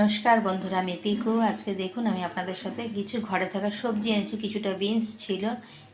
নমস্কার বন্ধুরা, আমি পিকু আজকে দেখুন, আমি আপনাদের সাথে কিছু ঘরে থাকা সবজি এনেছি। কিছুটা বিনস ছিল,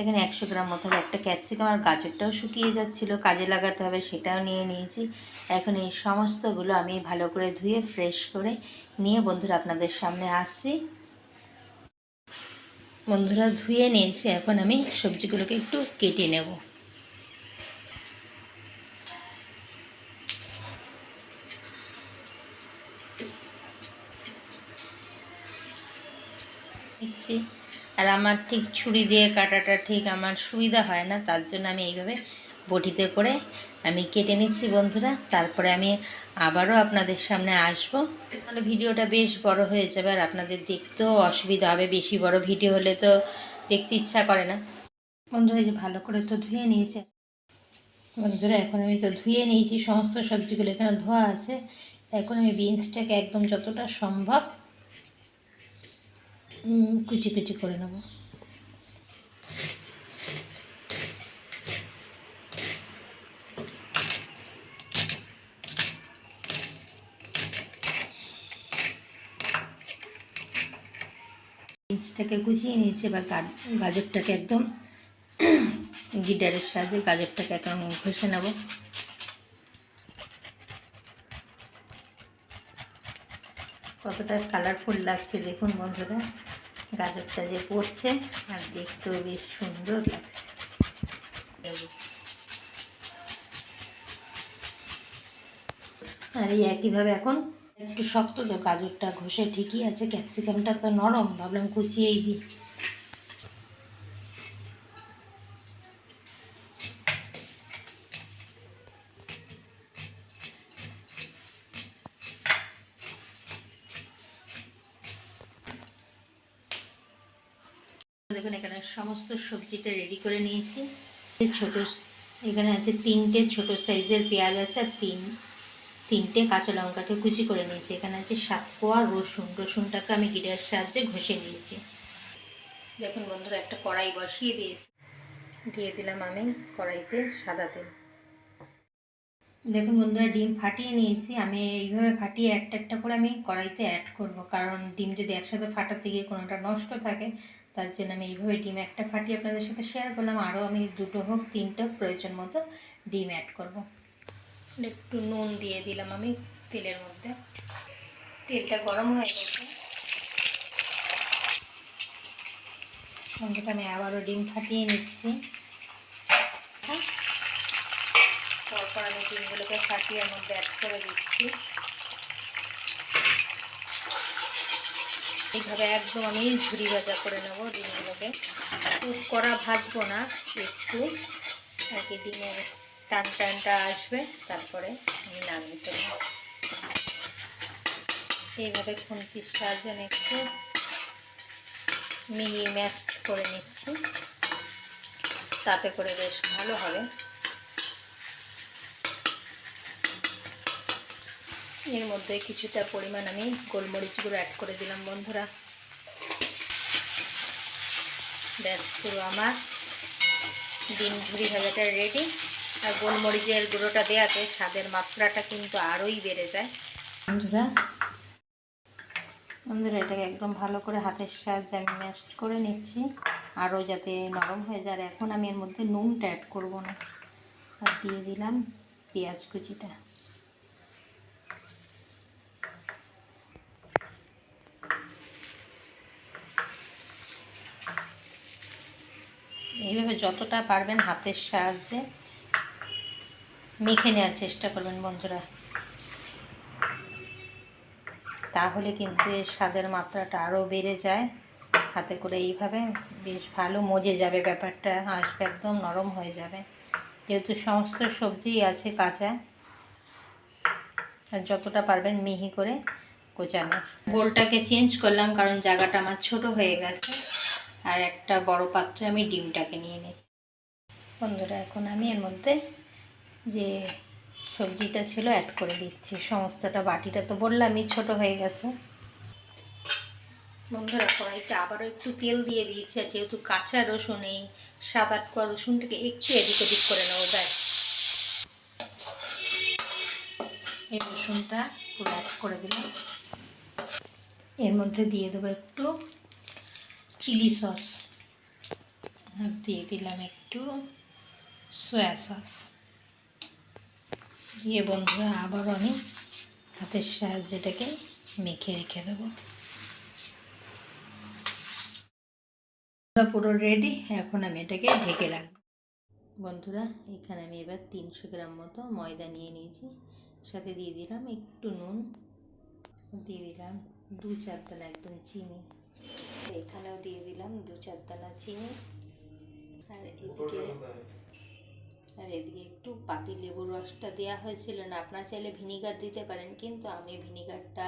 এখানে একশো গ্রাম মতো একটা ক্যাপসিকাম আর গাজরটাও শুকিয়ে যাচ্ছিল, কাজে লাগাতে হবে সেটাও নিয়ে নিয়েছি। এখন এই সমস্তগুলো আমি ভালো করে ধুয়ে ফ্রেশ করে নিয়ে বন্ধুরা আপনাদের সামনে আসছি। বন্ধুরা, ধুয়ে নিয়েছি। এখন আমি সবজিগুলোকে একটু কেটে নেব। নিচ্ছি আর আমার ঠিক ছুরি দিয়ে কাটাটা ঠিক আমার সুবিধা হয় না, তার জন্য আমি এইভাবে বটিতে করে আমি কেটে নিচ্ছি বন্ধুরা। তারপরে আমি আবারও আপনাদের সামনে আসব। তাহলে ভিডিওটা বেশ বড় হয়ে যাবে আর আপনাদের দেখতেও অসুবিধা হবে, বেশি বড় ভিডিও হলে তো দেখতে ইচ্ছা করে না। বন্ধুরা যে ভালো করে তো ধুয়ে নিয়েছে। বন্ধুরা, এখন আমি তো ধুয়ে নিয়েছি, সমস্ত সবজিগুলো এখানে ধোয়া আছে। এখন আমি বিনসটাকে একদম যতটা সম্ভব কুচি কুচি করে নেব। বিনসটাকে কুচিয়ে নিয়েছি, এবার গাজরটাকে একদম গিটারের সাহায্যে গাজরটাকে একদম ঘষে নেব। কতটা কালারফুল লাগছে দেখুন বন্ধুরা। গাজরটা যে পড়ছে, আর দেখতেও বেশ সুন্দর লাগছে। আর এই একইভাবে এখন একটু শক্ত তো গাজরটা ঘষে ঠিকই আছে ক্যাপসিকামটা তো নরম, ভাবলাম কুচিয়েই দিই। সবজিটা রেডি করে নিয়েছি। ছোট, এখানে আছে তিনটে ছোট সাইজের পেঁয়াজ আছে আর তিন, তিনটে কাঁচা লঙ্কাকে কুচি করে নিয়েছি। এখানে আছে সাত কোয়া রসুন। রসুনটাকে আমি গিরার সাহায্যে ঘষে নিয়েছি। দেখুন বন্ধুরা, একটা কড়াই বসিয়ে দিয়েছি। দিয়ে দিলাম আমি কড়াইতে সাদা তেল। দেখুন বন্ধুরা, ডিম ফাটিয়ে নিয়েছি। আমি এইভাবে ফাটিয়ে একটা একটা করে আমি কড়াইতে অ্যাড করব। কারণ ডিম যদি একসাথে ফাটাতে গিয়ে কোনোটা নষ্ট থাকে তার জন্য আমি এইভাবে ডিম একটা ফাটিয়ে আপনাদের সাথে শেয়ার করলাম। আরও আমি দুটো হোক, তিনটে প্রয়োজন মতো ডিম অ্যাড করব। একটু নুন দিয়ে দিলাম আমি তেলের মধ্যে। তেলটা গরম হয়ে গেছে। সঙ্গে আমি আবারও ডিম ফাটিয়ে নিচ্ছি। তারপর আমি ডিমগুলোকে ফাটিয়ে মধ্যে অ্যাড করে দিচ্ছি। এইভাবে একদম আমি ঝুড়ি ভাজা করে নেব ডিমগুলোকে। খুব কড়া ভাজবো না, একটু। কি ডিমের টান টানটা আসবে, তারপরে আমি নামিয়ে ফেলব এইভাবে খুন্তির সাহায্যে একটু মিহি ম্যাশ করে নিচ্ছি। তাতে করে বেশ ভালো হবে। এর মধ্যে কিছুটা পরিমাণ আমি গোলমরিচ গুঁড়ো অ্যাড করে দিলাম, বন্ধুরা। ব্যাস, পুরো আমার ডিম ঝুরি ভাজাটা রেডি আর গোলমরিচের গুঁড়োটা দেওয়াতে স্বাদের মাত্রাটা কিন্তু আরোই বেড়ে যায়। বন্ধুরা বন্ধুরা, এটাকে একদম ভালো করে হাতের সাহায্যে আমি ম্যাশ করে নিচ্ছি। আরও যাতে নরম হয়ে যায়। এখন আমি এর মধ্যে নুনটা অ্যাড করব না। আর দিয়ে দিলাম পেঁয়াজ কুচিটা। এইভাবে যতটা পারবেন হাতের সাহায্যে মেখে নেওয়ার চেষ্টা করবেন বন্ধুরা। তাহলে কিন্তু এর স্বাদের মাত্রাটা আরও বেড়ে যায়। হাতে করে এইভাবে বেশ ভালো মজে যাবে ব্যাপারটা, আসবে একদম নরম হয়ে যাবে। যেহেতু সমস্ত সবজিই আছে কাঁচা, আর যতটা পারবেন মিহি করে কোচানো গোলটাকে চেঞ্জ করলাম কারণ জায়গাটা আমার ছোট হয়ে গেছে। আর একটা বড় পাত্রে আমি ডিমটাকে নিয়ে নিচ্ছি। বন্ধুরা, এখন আমি এর মধ্যে যে সবজিটা ছিল অ্যাড করে দিচ্ছি। সমস্তটা, বাটিটা তো বললামই ছোট হয়ে গেছে। বন্ধুরা, কড়াইতে আবারও একটু তেল দিয়ে দিয়েছি, আর যেহেতু কাঁচা রসুন, এই সাত আট কোয়া রসুনটাকে একটু এদিক ওদিক করে নেব, ব্যাস। এই রসুনটা পুরো অ্যাড করে দিলাম। এর মধ্যে দিয়ে দেবো একটু চিলি সস। আর দিয়ে দিলাম একটু সয়া সস। দিয়ে বন্ধুরা আবারও আমি হাতের সাহায্যে এটাকে মেখে রেখে দেবো। পুরো রেডি এখন আমি এটাকে ঢেকে রাখব। বন্ধুরা, এখানে আমি এবার তিনশো গ্রাম মতো ময়দা নিয়ে নিয়েছি। সাথে দিয়ে দিলাম একটু নুন। দিয়ে দিলাম দু চার দানা একদম চিনি। এখানেও দিয়ে দিলাম দু চার দানা চিনি। আর এদিকে আর এদিকে একটু পাতি লেবুর রসটা দেওয়া হয়েছিল। না আপনার চাইলে ভিনিগার দিতে পারেন কিন্তু আমি ভিনিগারটা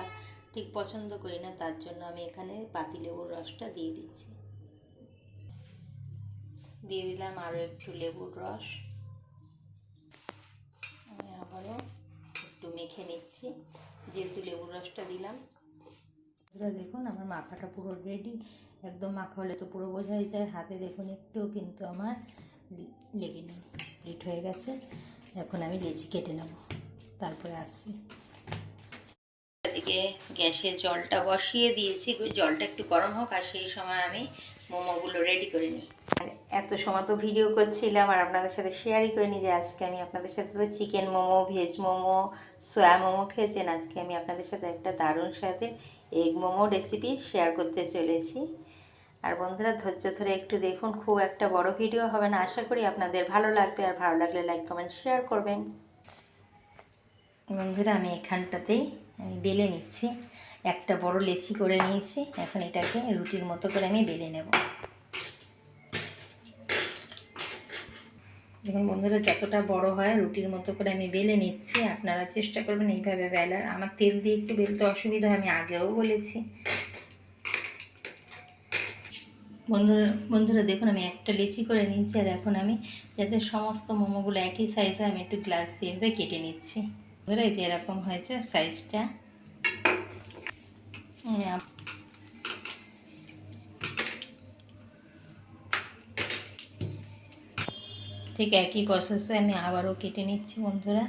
ঠিক পছন্দ করি না তার জন্য আমি এখানে পাতি লেবুর রসটা দিয়ে দিচ্ছি। দিয়ে দিলাম আরও একটু লেবুর রস। আমি আবারও একটু মেখে নিচ্ছি। যেহেতু লেবুর রসটা দিলাম এবার দেখুন, আমার মাখাটা পুরো রেডি একদম মাখা হলে তো পুরো বোঝাই যায়। হাতে দেখুন একটুও কিন্তু আমার লেগে নেই রেড হয়ে গেছে। এখন আমি লেচি কেটে নেব। তারপরে আসছি। এদিকে গ্যাসে জলটা বসিয়ে দিয়েছি। জলটা একটু গরম হোক, আর সেই সময় আমি মোমোগুলো রেডি করে নিই। এত সময় তো ভিডিও করছিলাম, আর আপনাদের সাথে শেয়ারই করে নিই যে আজকে আমি আপনাদের সাথে তো chicken momo veg momo soya momo খেয়েছেন। আজকে আমি আপনাদের সাথে একটা দারুণ সাথে এগ মোমো রেসিপি শেয়ার করতে চলেছি। আর বন্ধুরা, ধৈর্য ধরে একটু দেখুন, খুব একটা বড় ভিডিও হবে না। আশা করি আপনাদের ভালো লাগবে, আর ভালো লাগলে লাইক কমেন্ট শেয়ার করবেন। বন্ধুরা, আমি এখানটাতেই আমি বেলে নিচ্ছি। একটা বড় লেচি করে নিয়েছি। এখন এটাকে রুটির মতো করে আমি বেলে নেব। দেখুন বন্ধুরা, যতটা বড় হয় রুটির মতো করে আমি বেলে নিচ্ছি, আপনারা চেষ্টা করবেন এইভাবে বেলার। আমার তেল দিয়ে একটু বেলতে অসুবিধা, আমি আগেও বলেছি। বন্ধুরা বন্ধুরা, দেখুন আমি একটা লেচি করে নিচ্ছি, আর এখন আমি যাতে সমস্ত মোমোগুলো একই সাইজে আমি একটু গ্লাস দিয়ে এভাবে কেটে নিচ্ছি। বন্ধুরা, এই যে এরকম হয়েছে সাইজটা ঠিক একই প্রসেসে আমি আবারও কেটে নিচ্ছি, বন্ধুরা।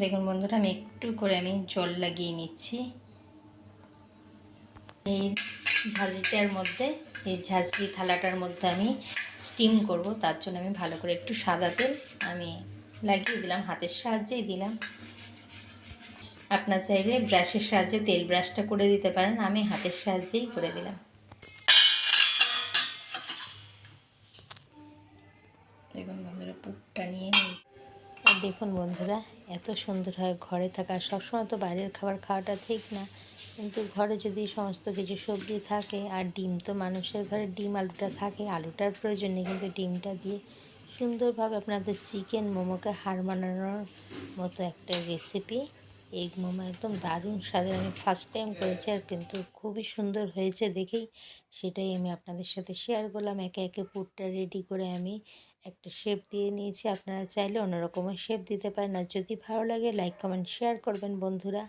দেখুন বন্ধুরা, আমি একটু করে আমি জল লাগিয়ে নিচ্ছি। এই ঝাঁঝরিটার মধ্যে, এই ঝাঁঝরি থালাটার মধ্যে আমি স্টিম করব, তার জন্য আমি ভালো করে একটু সাদা তেল আমি লাগিয়ে দিলাম, হাতের সাহায্যেই দিলাম। আপনার চাইলে ব্রাশের সাহায্যে তেল ব্রাশটা করে দিতে পারেন, আমি হাতের সাহায্যেই করে দিলাম। দেখুন বন্ধুরা পুরটা নিয়ে দেখুন বন্ধুরা, এত সুন্দর হয় ঘরে থাকা। সবসময় তো বাইরের খাবার খাওয়াটা ঠিক না, কিন্তু ঘরে যদি সমস্ত কিছু সবজি থাকে, আর ডিম তো মানুষের ঘরে ডিম, আলুটা থাকে, আলুটার প্রয়োজন নেই, কিন্তু ডিমটা দিয়ে সুন্দরভাবে আপনাদের চিকেন মোমোকে হার মানানোর মতো একটা রেসিপি এগ মোমো একদম দারুণ স্বাদের। আমি ফার্স্ট টাইম করেছি আর কিন্তু খুবই সুন্দর হয়েছে দেখেই। সেটাই আমি আপনাদের সাথে শেয়ার করলাম। একে একে পুরটা রেডি করে আমি একটা শেপ দিয়ে নিয়েছি। আপনারা চাইলে অন্যরকমও শেপ দিতে পারেন। আর যদি ভালো লাগে লাইক কমেন্ট শেয়ার করবেন বন্ধুরা।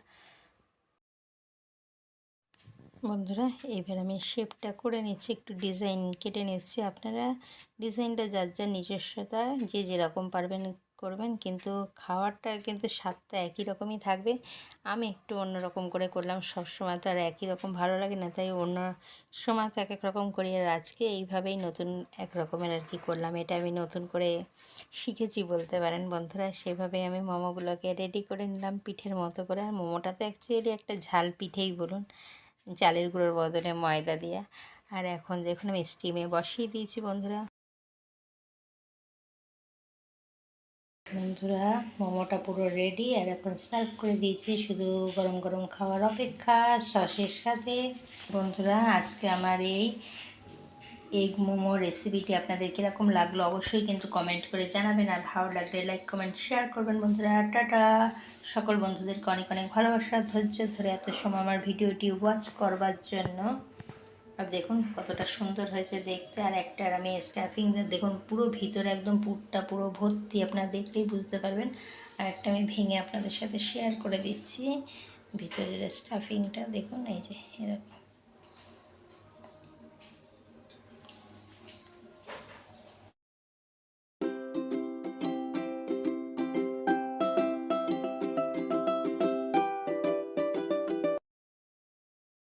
বন্ধুরা, এবার আমি শেপটা করে নিচ্ছি। একটু ডিজাইন কেটে নিচ্ছি। আপনারা ডিজাইনটা যার যার নিজস্বতা, যে যেরকম পারবেন করবেন, কিন্তু খাওয়ারটা কিন্তু স্বাদটা একই রকমই থাকবে। আমি একটু অন্যরকম করে করলাম সব সময় তো আর একই রকম ভালো লাগে না, তাই অন্য সময় তো এক এক রকম করি। আর আজকে এইভাবেই নতুন এক রকমের আর কি করলাম, এটা আমি নতুন করে শিখেছি বলতে পারেন বন্ধুরা। সেভাবেই আমি মোমোগুলোকে রেডি করে নিলাম পিঠের মতো করে। আর মোমোটা তো অ্যাকচুয়ালি একটা ঝাল পিঠেই বলুন, চালের গুঁড়োর বদলে ময়দা দিয়ে। আর এখন দেখুন আমি স্টিমে বসিয়ে দিয়েছি বন্ধুরা। বন্ধুরা, মোমোটা পুরো রেডি আর এখন সার্ভ করে দিয়েছি শুধু গরম গরম খাওয়ার অপেক্ষা সসের সাথে। বন্ধুরা, আজকে আমার এই এগ মোমো রেসিপিটি আপনাদের কীরকম লাগল অবশ্যই কিন্তু কমেন্ট করে জানাবেন। আর ভালো লাগলে লাইক কমেন্ট শেয়ার করবেন বন্ধুরা। টাটা! সকল বন্ধুদেরকে অনেক অনেক ভালোবাসা, ধৈর্য ধরে এত সময় আমার ভিডিওটি ওয়াচ করবার জন্য। আর দেখুন কতটা সুন্দর হয়েছে দেখতে। আর একটা আমি স্টাফিং দেখুন পুরো ভিতরে একদম পুরটা পুরো ভর্তি, আপনারা দেখলেই বুঝতে পারবেন। আর একটা আমি ভেঙে আপনাদের সাথে শেয়ার করে দিচ্ছি। ভিতরের স্টাফিংটা দেখুন, এই যে এরকম।